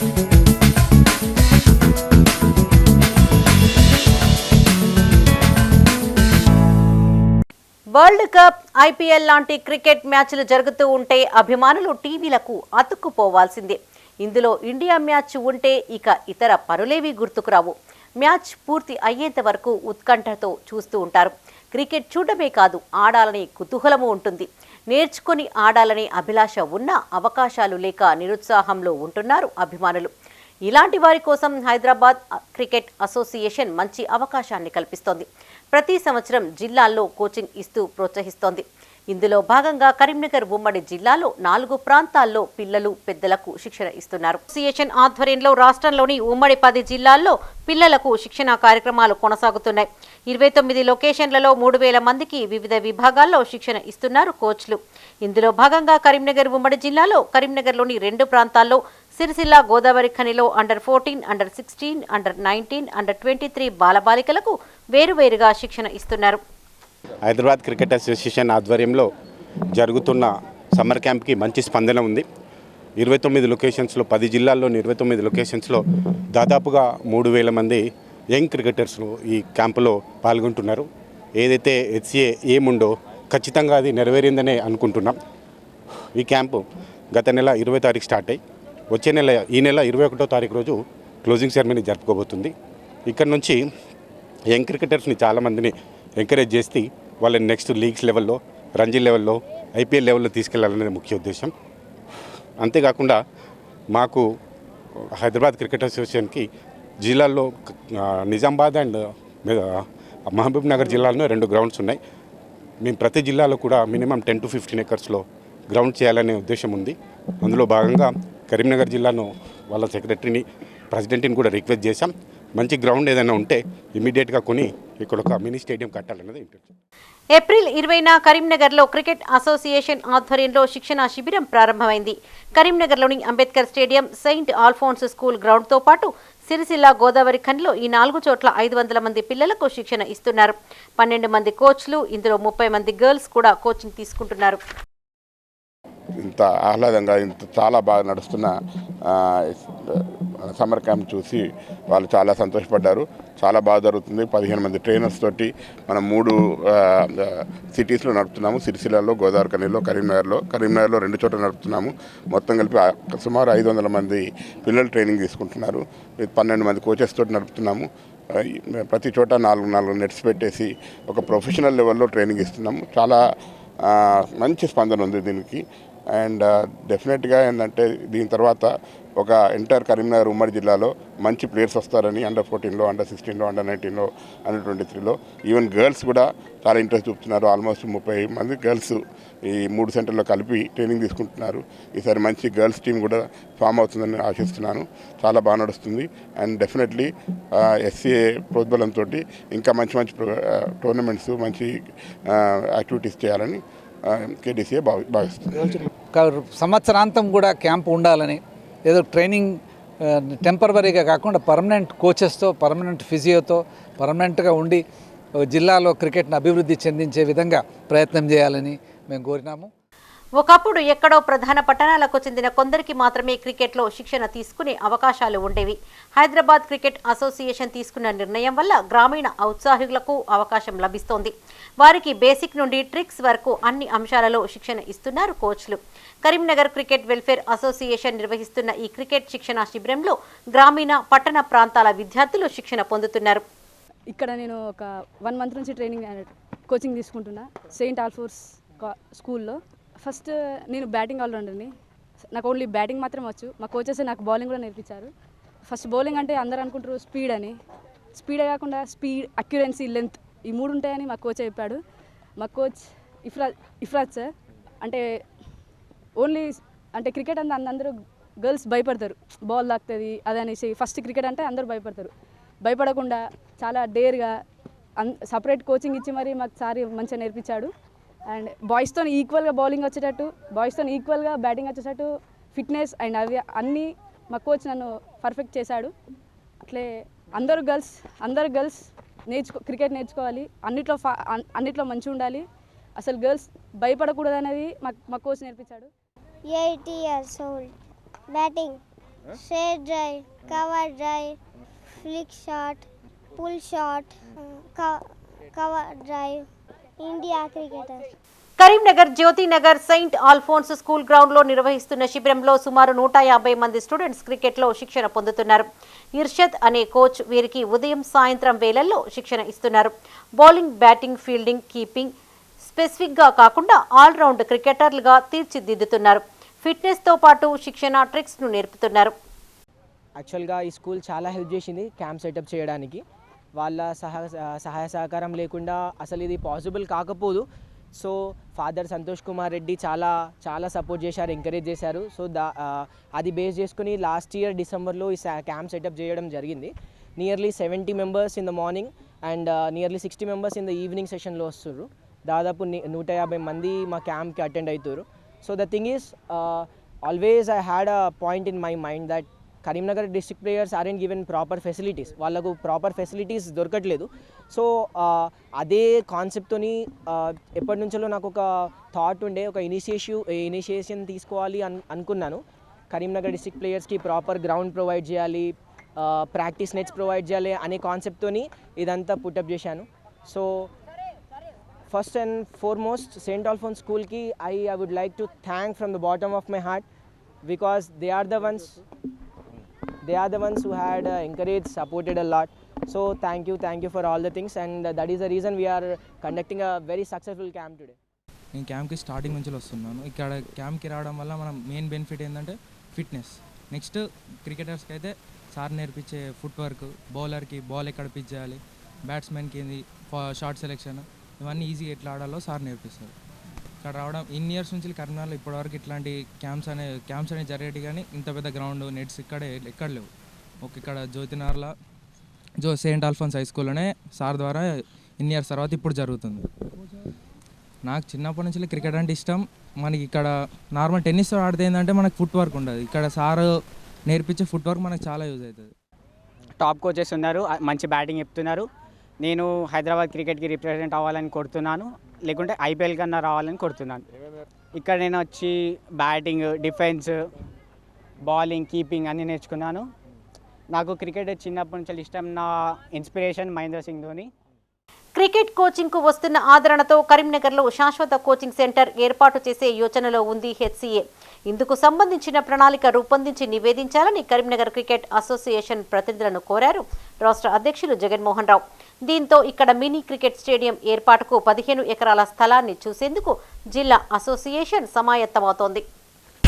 World cup IPL లాంటి cricket మ్యాచ్లు జరుగుతూ ఉంటే అభిమానులు టీవీలకు అతుక్కుపోవాల్సిందే. ఇందులో ఇండియా మ్యాచ్ ఉంటే ఇక ఇతర పనులేవి గుర్తుకురావు మ్యాచ్ పూర్తి అయ్యేంత వరకు ఉత్కంఠతో చూస్తూ ఉంటారు. క్రికెట్ చూడమే కాదు ఆడాలనే కుతూహలము ఉంటుంది. నేర్చుకొని ఆడాలనే అభిలాష ఉన్న అవకాశాలు లేక నిరుత్సాహంలో ఉంటున్నారు అభిమానులు. ఇలాంటి వారి కోసం హైదరాబాద్ క్రికెట్ అసోసియేషన్ మంచి అవకాశాన్ని కల్పిస్తోంది. ప్రతి సంవత్సరం జిల్లాల్లో కోచింగ్ ఇస్తూ ప్రోత్సహిస్తోంది. ఇందులో భాగంగా కరీంనగర్ ఉమ్మడి జిల్లాలో నాలుగు ప్రాంతాల్లో పిల్లలు పెద్దలకు శిక్షణ ఇస్తున్నారు. సిఎస్ఎన్ ఆధ్వర్యంలో రాష్ట్రంలోని ఉమ్మడి పది జిల్లాల్లో పిల్లలకు శిక్షణ కార్యక్రమాలు కొనసాగుతున్నాయి. ఇరవై తొమ్మిది లొకేషన్లలో మూడు వేల మందికి వివిధ విభాగాల్లో శిక్షణ ఇస్తున్నారు కోచ్లు. ఇందులో భాగంగా కరీంనగర్ ఉమ్మడి జిల్లాలో కరీంనగర్లోని రెండు ప్రాంతాల్లో Sircilla Godavari ఖనిలో under fourteen under sixteen under nineteen under twenty three బాలబాలికలకు వేరువేరుగా శిక్షణ ఇస్తున్నారు. హైదరాబాద్ క్రికెట్ అసోసియేషన్ ఆధ్వర్యంలో జరుగుతున్న సమ్మర్ క్యాంప్కి మంచి స్పందన ఉంది. ఇరవై తొమ్మిది లొకేషన్స్లో పది జిల్లాల్లోని ఇరవై తొమ్మిది లొకేషన్స్లో దాదాపుగా మూడు వేల మంది యంగ్ క్రికెటర్స్ ఈ క్యాంపులో పాల్గొంటున్నారు. ఏదైతే హెచ్సిఏ ఏముండో ఖచ్చితంగా అది నెరవేరిందనే అనుకుంటున్నాం. ఈ క్యాంపు గత నెల ఇరవై తారీఖు స్టార్ట్ అయ్యి వచ్చే నెల ఈ నెల ఇరవై ఒకటో తారీఖు రోజు క్లోజింగ్ సెరమనీ జరుపుకోబోతుంది. ఇక్కడ నుంచి యంగ్ క్రికెటర్స్ని చాలామందిని ఎంకరేజ్ చేసి వాళ్ళని నెక్స్ట్ లీగ్స్ లెవెల్లో రంజీ లెవెల్లో ఐపీఎల్ లెవెల్లో తీసుకెళ్ళాలనేది ముఖ్య ఉద్దేశం. అంతేకాకుండా మాకు హైదరాబాద్ క్రికెట్ అసోసియేషన్కి జిల్లాల్లో నిజామాబాద్ అండ్ మహబూబ్ నగర్ జిల్లాలో రెండు గ్రౌండ్స్ ఉన్నాయి. మేము ప్రతి జిల్లాలో కూడా మినిమం టెన్ టు ఫిఫ్టీన్ ఎకర్స్లో గ్రౌండ్ చేయాలనే ఉద్దేశం ఉంది. అందులో భాగంగా కరీంనగర్ జిల్లాను వాళ్ళ సెక్రటరీని ప్రెసిడెంట్ని కూడా రిక్వెస్ట్ చేశాం. మంచి గ్రౌండ్ ఏదైనా ఉంటే ఇమీడియట్గా కొని ఇక్కడ ఒక మినీ స్టేడియం కట్టాలన్నది ఇంటెన్షన్ ఏప్రిల్ ఇరవైన కరీంనగర్లో క్రికెట్ అసోసియేషన్ ఆధ్వర్యంలో శిక్షణ శిబిరం ప్రారంభమైంది. కరీంనగర్లోని Ambedkar stadium Saint Alphonse school గ్రౌండ్తో పాటు సిరిసిల్ల గోదావరి ఖండ్లో ఈ నాలుగు చోట్ల ఐదు వందల మంది పిల్లలకు శిక్షణ ఇస్తున్నారు. పన్నెండు మంది కోచ్లు ఇందులో ముప్పై మంది గర్ల్స్ కూడా కోచింగ్ తీసుకుంటున్నారు. ఇంత ఆహ్లాదంగా ఇంత చాలా బాగా నడుస్తున్న సమ్మర్ క్యాంప్ చూసి వాళ్ళు చాలా సంతోషపడ్డారు. చాలా బాగా జరుగుతుంది. పదిహేను మంది ట్రైనర్స్ తోటి మనం మూడు సిటీస్లో నడుపుతున్నాము. సిరిసిల్లలో గోదావరి కనీలో కరీంనగర్లో. కరీంనగర్లో రెండు చోట్ల నడుపుతున్నాము. మొత్తం కలిపి సుమారు ఐదు వందల మంది పిల్లలు ట్రైనింగ్ తీసుకుంటున్నారు. పన్నెండు మంది కోచెస్ తోటి నడుపుతున్నాము. ప్రతి చోట నాలుగు నాలుగు నెట్స్ పెట్టేసి ఒక ప్రొఫెషనల్ లెవెల్లో ట్రైనింగ్ ఇస్తున్నాము. చాలా మంచి స్పందన ఉంది దీనికి. అండ్ డెఫినెట్గా ఏంటంటే దీని తర్వాత ఒక ఎంటైర్ కరీంనగర్ ఉమ్మడి జిల్లాలో మంచి ప్లేయర్స్ వస్తారని అండర్ ఫోర్టీన్లో అండర్ సిక్స్టీన్లో అండర్ నైన్టీన్లో అండర్ ట్వంటీ త్రీలో. ఈవెన్ గర్ల్స్ కూడా చాలా ఇంట్రెస్ట్ చూపుతున్నారు. ఆల్మోస్ట్ ముప్పై మంది గర్ల్స్ ఈ మూడు సెంటర్లో కలిపి ట్రైనింగ్ తీసుకుంటున్నారు. ఈసారి మంచి గర్ల్స్ టీం కూడా ఫామ్ అవుతుందని ఆశిస్తున్నాను. చాలా బాగా నడుస్తుంది. అండ్ డెఫినెట్లీ ఎస్సీఏ ప్రోద్బలంతో ఇంకా మంచి మంచి టోర్నమెంట్స్ మంచి యాక్టివిటీస్ చేయాలని కేడీసీఏ భావి భావిస్తుంది సంవత్సరాంతం కూడా క్యాంప్ ఉండాలని. ఏదో ట్రైనింగ్ టెంపరవరీగా కాకుండా పర్మనెంట్ కోచెస్తో పర్మనెంట్ ఫిజియోతో పర్మనెంట్గా ఉండి జిల్లాలో క్రికెట్ను అభివృద్ధి చెందించే విధంగా ప్రయత్నం చేయాలని మేము కోరినాము. ఒకప్పుడు ఎక్కడో ప్రధాన పట్టణాలకు చెందిన కొందరికి మాత్రమే క్రికెట్లో శిక్షణ తీసుకునే అవకాశాలు ఉండేవి. హైదరాబాద్ క్రికెట్ అసోసియేషన్ తీసుకున్న నిర్ణయం వల్ల గ్రామీణ ఔత్సాహికులకు అవకాశం లభిస్తోంది. వారికి బేసిక్ నుండి ట్రిక్స్ వరకు అన్ని అంశాలలో శిక్షణ ఇస్తున్నారు కోచ్లు. కరీంనగర్ క్రికెట్ వెల్ఫేర్ అసోసియేషన్ నిర్వహిస్తున్న ఈ క్రికెట్ శిక్షణ శిబిరంలో గ్రామీణ పట్టణ ప్రాంతాల విద్యార్థులు శిక్షణ పొందుతున్నారు. ఇక్కడ నేను ఒక వన్ మంత్ నుంచి ట్రైనింగ్ కోచింగ్ తీసుకుంటున్నా సెయింట్ ఆల్ఫోర్స్ స్కూల్లో. ఫస్ట్ నేను బ్యాటింగ్ ఆల్రౌండర్ని. నాకు ఓన్లీ బ్యాటింగ్ మాత్రం వచ్చు. మా కోచెస్ నాకు బౌలింగ్ కూడా నేర్పించారు. ఫస్ట్ బౌలింగ్ అంటే అందరూ అనుకుంటారు స్పీడ్ అని. స్పీడే కాకుండా స్పీడ్ అక్యురెన్సీ లెంత్ ఈ మూడు ఉంటాయని మా కోచ్ చెప్పాడు. మా కోచ్ ఇఫ్రాజ్ ఇఫ్రాజ్ సార్ అంటే ఓన్లీ అంటే క్రికెట్ అంటే అందరూ గర్ల్స్ భయపడతారు. బాల్ తాకుతుంది అదనేసి ఫస్ట్ క్రికెట్ అంటే అందరూ భయపడతారు. భయపడకుండా చాలా డేర్గా అన్ సపరేట్ కోచింగ్ ఇచ్చి మరి మాకు సారి మంచిగా నేర్పించాడు. అండ్ బాయ్స్తో ఈక్వల్గా బౌలింగ్ వచ్చేటట్టు బాయ్స్తో ఈక్వల్గా బ్యాటింగ్ వచ్చేటట్టు ఫిట్నెస్ అండ్ అవి అన్నీ మా కోచ్ నన్ను పర్ఫెక్ట్ చేశాడు. అట్లే అందరూ గర్ల్స్ అందరు గర్ల్స్ నేర్చుకో క్రికెట్ నేర్చుకోవాలి అన్నిట్లో ఫా అన్నిట్లో మంచిగా ఉండాలి. అసలు గర్ల్స్ భయపడకూడదు అనేది మా మా కోచ్ నేర్పించాడు. Eight years old batting straight drive, cover drive, flick shot, pull shot, uh, co- Karimnagar Jyothinagar Saint Alphonse school గ్రౌండ్లో నిర్వహిస్తున్న శిబిరంలో సుమారు నూట యాభై మంది స్టూడెంట్స్ క్రికెట్లో శిక్షణ పొందుతున్నారు. ఇర్షద్ అనే కోచ్ వీరికి ఉదయం సాయంత్రం వేళల్లో శిక్షణ ఇస్తున్నారు. బౌలింగ్ బ్యాటింగ్ ఫీల్డింగ్ కీపింగ్ స్పెసిఫిక్గా కాకుండా ఆల్రౌండ్ క్రికెటర్లుగా తీర్చిదిద్దుతున్నారు. ఫిట్నెస్తో పాటు శిక్షణ ట్రిక్స్ను నేర్పుతున్నారు. యాక్చువల్గా ఈ స్కూల్ చాలా హెల్ప్ చేసింది క్యాంప్ సెటప్ చేయడానికి. వాళ్ళ సహ సహాయ సహకారం లేకుండా అసలు ఇది పాసిబుల్ కాకపోదు. సో ఫాదర్ సంతోష్ కుమార్ రెడ్డి చాలా చాలా సపోర్ట్ చేశారు ఎంకరేజ్ చేశారు. సో దా అది బేస్ చేసుకుని లాస్ట్ ఇయర్ డిసెంబర్లో ఈ క్యాంప్ సెటప్ చేయడం జరిగింది. Nearly seventy members in the morning and nearly sixty members in the evening సెషన్లో వస్తున్నారు దాదాపు నూట యాభై మంది మా క్యాంప్కి అటెండ్ అవుతారు so the thing is always I had a point in my mind that Karimnagar district players are and given proper facilities వాళ్ళకు ప్రాపర్ ఫెసిలిటీస్ దొరకట్లేదు. సో అదే కాన్సెప్ట్తోని ఎప్పటి నుంచో నాకు ఒక థాట్ ఉండే ఒక ఇనిషియేటివ్ ఇనిషియేషన్ తీసుకోవాలి అన్ అనుకున్నాను. కరీంనగర్ డిస్ట్రిక్ట్ ప్లేయర్స్కి ప్రాపర్ గ్రౌండ్ ప్రొవైడ్ చేయాలి ప్రాక్టీస్ నెట్స్ ప్రొవైడ్ చేయాలి అనే కాన్సెప్ట్తోని ఇదంతా పుట్టప్ చేశాను. So first and foremost Saint Alphonse స్కూల్కి I I would like to thank from the bottom of my heart because they are the ones they are the ones who had encourage supported a lot so thank you thank you for all the things and that is the reason we are conducting a very successful camp today నేను క్యాంప్కి starting నుంచి వస్తున్నాను. ఇక్కడ క్యాంప్కి రావడం వల్ల మనం main benefit ఏంటంటే ఫిట్నెస్ నెక్స్ట్ క్రికెటర్స్కి అయితే సార్ నేర్పించే ఫుట్వర్క్ బౌలర్కి బాల్ ఎక్కడ పిచ్ చేయాలి బ్యాట్స్మెన్కి ఫా షార్ట్ సెలెక్షన్ ఇవన్నీ ఈజీగా ఎట్లా ఆడాలో సార్ నేర్పిస్తారు. ఇక్కడ రావడం ఇన్ ఇయర్స్ నుంచి కరీంనగర్లో ఇప్పటివరకు ఇట్లాంటి క్యాంప్స్ అనే క్యాంప్స్ అనేవి జరిగేటి కానీ ఇంత పెద్ద గ్రౌండ్ నెట్స్ ఇక్కడే ఎక్కడ లేవు. ఒక ఇక్కడ జ్యోతినార్ల జో సెయింట్ ఆల్ఫోన్స్ హై స్కూల్లోనే సార్ ద్వారా ఇన్ ఇయర్స్ తర్వాత ఇప్పుడు జరుగుతుంది. నాకు చిన్నప్పటి నుంచి క్రికెట్ అంటే ఇష్టం. మనకి ఇక్కడ నార్మల్ టెన్నిస్ ఆడితే ఏంటంటే మనకు ఫుట్ వర్క్ ఉండదు. ఇక్కడ సార్ నేర్పించే ఫుట్ వర్క్ మనకు చాలా యూజ్ అవుతుంది. టాప్ కోచెస్ ఉన్నారు. మంచి బ్యాటింగ్ చెప్తున్నారు. నేను హైదరాబాద్ క్రికెట్కి రిప్రజెంట్ అవ్వాలని కొడుతున్నాను లేకుంటే ఐపీఎల్ కన్నా రావాలని కొడుతున్నాను. ఇక్కడ నేను వచ్చి బ్యాటింగ్ డిఫెన్స్ బౌలింగ్ కీపింగ్ అన్నీ నేర్చుకున్నాను. నాకు క్రికెట్ చిన్నప్పటి నుంచి ఇష్టం నా ఇన్స్పిరేషన్ మహేంద్ర సింగ్ ధోని. క్రికెట్ కోచింగ్కు వస్తున్న ఆదరణతో కరీంనగర్లో శాశ్వత కోచింగ్ సెంటర్ ఏర్పాటు చేసే యోచనలో ఉంది హెచ్సిఏ. ఇందుకు సంబంధించిన ప్రణాళిక రూపొందించి నివేదించాలని కరీంనగర్ క్రికెట్ అసోసియేషన్ ప్రతినిధులను కోరారు రాష్ట్ర అధ్యక్షులు జగన్మోహన్ రావు. దీంతో ఇక్కడ మినీ క్రికెట్ స్టేడియం ఏర్పాటుకు పదిహేను ఎకరాల స్థలాన్ని చూసేందుకు జిల్లా అసోసియేషన్ సమాయత్తమవుతోంది.